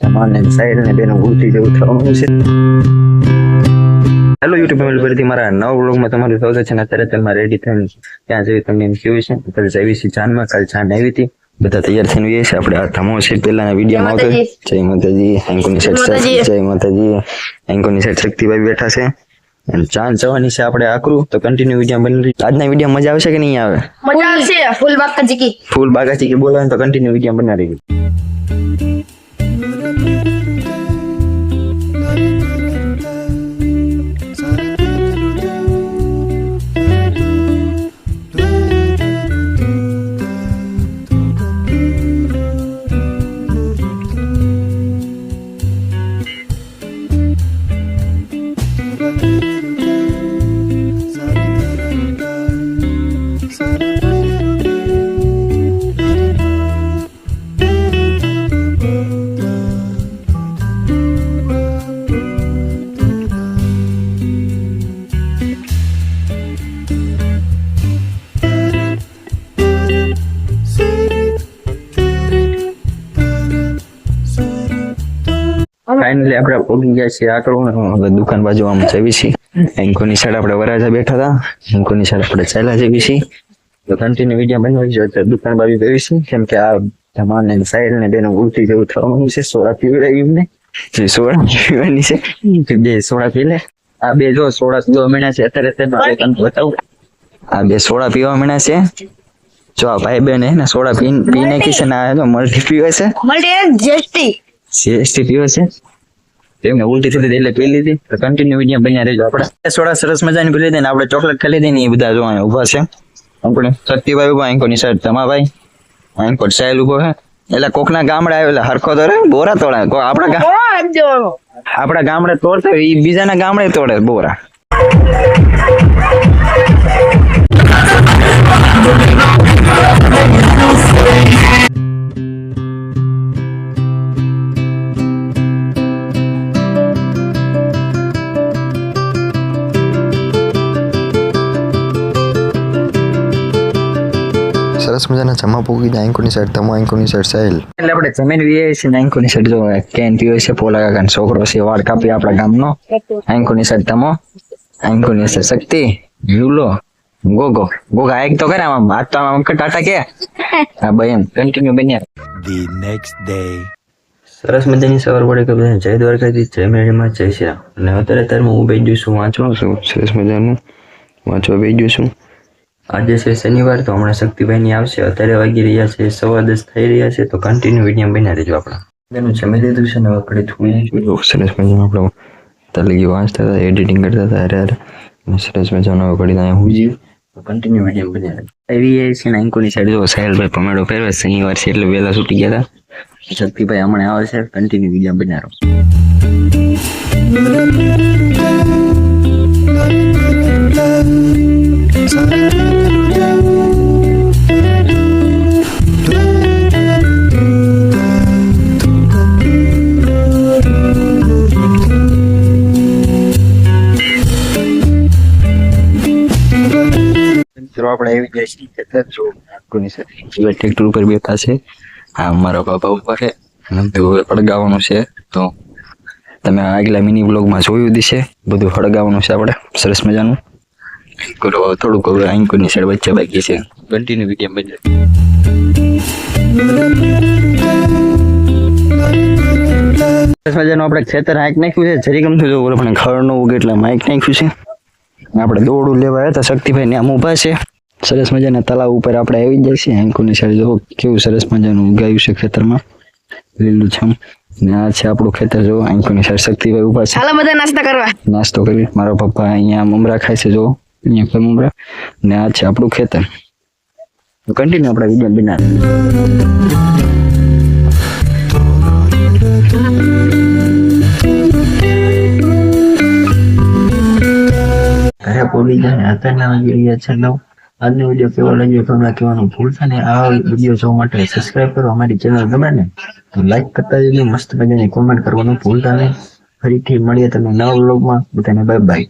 તમારે સાઈડ ને બેનો ઉલટી જેવું થવાનું છે. હેલો યુટ્યુબ ફેમિલી ફરીથી મારા નવ બ્લોગમાં તમારું સ્વાગત છે અત્યારે તમે રેડી થઈને ત્યાં જઈ તમને એમ કેવું છે? અત્યારે જઈ છે જાનમાં કાલ જાન આવી હતી. બધા તૈયાર થઈને આવીએ છીએ આપણે આ ધમો છે પહેલાના વિડીયોમાં આવતો જય માતાજી. એન્કોની સાઈડ જય માતાજી. એન્કોની સાઈડ શક્તિભાઈ બેઠા છે. ચાંદ જવાની છે આપણે આકરું. તો કન્ટિન્યુ વીડિયો બની આજના વીડિયો મજા આવશે કે નહીં આવે? મજા આવશે. ફૂલ બાકા ચીકી ફૂલ બાગાચી કે બોલાવે તો કન્ટિન્યુ વીડિયો બનાવી ગઈ ફાઇનલી આપણે પહોંચી ગયા છીએ આકડો હવે દુકાન બાજુ આમ જવી છીએ. એન્કોની સાઈડ આપણે વરાજા બેઠા હતા. એન્કોની સાઈડ આપણે ચાલ્યા જવી છીએ. તો કન્ટિન્યુ વીડિયો બનાવી જોઈએ તો દુકાન બાજુ જવી છીએ. કેમ કે આ જમાન ને સાઈડ ને બેનો ઉલટી જેવું થવાનું છે. સોડા પીવડાવી એમને. જે સોડા પીવાની છે બે સોડા પી લે. આ બે જો સોડા પીવા મીણા છે અત્યારે તે મારે બતાવું. આ બે સોડા પીવા મીણા છે. જો આ ભાઈ બેન હે ને સોડા પીને પીને ને આ જો મલ્ટી પીવે છે. મલ્ટી જેસ્ટી. જેસ્ટી પીવો છે. તેમને ઉલટી થતી એટલે પી લીધી. તો કન્ટિન્યુ વીડિયો બન્યા રહેજો આપણે. સોડા સરસ મજાની પી લીધી ને આપણે ચોકલેટ ખાઈ લીધી ને એ બધા જો અહીંયા ઊભા છે. આપણે સત્યભાઈ ઊભા એન્કોની સાઈડ તમાભાઈ. એન્કોટ સાહેલ ઊભો છે એટલે કોકના ગામડે આવેલા હરખો તોડે બોરા તોડે. કો આપણા આપણા ગામડે તોડતા હોય એ બીજાના ગામડે તોડે બોરા. સરસ મજાના જમા પૂકી જાય સાઈડ તમો એન્કોની સાઈડ સાહેલ એટલે આપણે જમીન વીએ છે ને સાઈડ જો કેન પીઓ છે પોલા કાકાનો છોકરો છે વાળ કાપી આપણા ગામનો. એન્કોની સાઈડ તમો એન્કોની સાઈડ શક્તિ. યુલો ગોગો. ગોગા એક તો કરે આમ આજ તો આમ ટાટા કે. હા ભાઈ એમ કન્ટિન્યુ બન્યા. ધી નેક્સ્ટ ડે સરસ મજાની સવાર પડે કે બધા જય દ્વારકાથી જય મેળીમાં જય શ્રી રામ. અને અત્યારે અત્યારે હું બેસી છું વાંચવા. છું સરસ મજાનું? વાંચવા બેસી છું. આજે છે શનિવાર તો હમણાં શક્તિભાઈની આવશે. અત્યારે વાગી રહ્યા છે સવા દસ થઈ રહ્યા છે તો કન્ટિન્યુ વીડિયો બનાવી દેજો આપણા. એનું જમી લીધું છે ને આપણે થોડી સરસ મજાનું આપણે તલગી વાંચતા હતા એડિટિંગ કરતા હતા અરે અરે. સરસ મજાનો ઘડી ત્યાં હું જીવ. તો કન્ટિન્યુ વીડિયો બનાવી દેજો એવી એ છે ને અંકુની સાઈડ. જો સાહેલભાઈ પમેડો પહેરવે શનિવાર છે એટલે વહેલા છૂટી ગયા હતા. શક્તિભાઈ હમણાં આવે છે કન્ટિન્યુ વીડિયો બનાવો મિત્રો આપણે એવી જાય છીએ જો ટ્રેક્ટર ઉપર બેઠા છે. હા, મારા બાબા ઉપર છે. બધું છે. તો તમે આગલા મિની બ્લોગમાં જોયું દિશે બધું હળગાવવાનું છે આપણે. સરસ મજાનું. થોડુંક હવે આંકોની સાઈડ વચ્ચે બાકી છે. કન્ટિન્યુ વીડિયો સરસ મજાનું આપણે ખેતર હાંક નાખ્યું છે. જરી ગમતું જો પણ ઘરનું ઉગે એટલે માઇક નાખ્યું છે. આપણે દોડું લેવા આવ્યા હતા શક્તિભાઈ ને આમ ઊભા છે. સરસ મજાના તળાવ ઉપર આપણે આવી જાય છે અંકુની સાઈડ જુઓ કેવું સરસ મજાનું ઉગાયું છે ખેતરમાં. લીલું છમ. ને આ છે આપણું ખેતર જો અંકુની સાઈડ શક્તિભાઈ ઊભા છે. હાલો બધા નાસ્તા કરવા. નાસ્તો કરી. મારો પપ્પા અહીંયા મમરા ખાય છે જો અહીંયા પર મમરા? ને આ છે આપણું ખેતર. કન્ટિન્યુ આપણે વીડિયો બનાવીએ. ઘરે પોલી જાય અત્યારના વાગી રહ્યા છે નવ આજનો વીડિયો કેવો લાગ્યો તમને કહેવાનું ભૂલતા ને આ વીડિયો જોવા માટે સબસ્ક્રાઇબ કરો, અમારી ચેનલ ગમે ને તો લાઈક કરતા જઈને મસ્ત મજાની કોમેન્ટ કરવાનું ભૂલતા નહીં. ફરીથી મળીએ તમે નવા વ્લોગમાં બધાને બાય બાય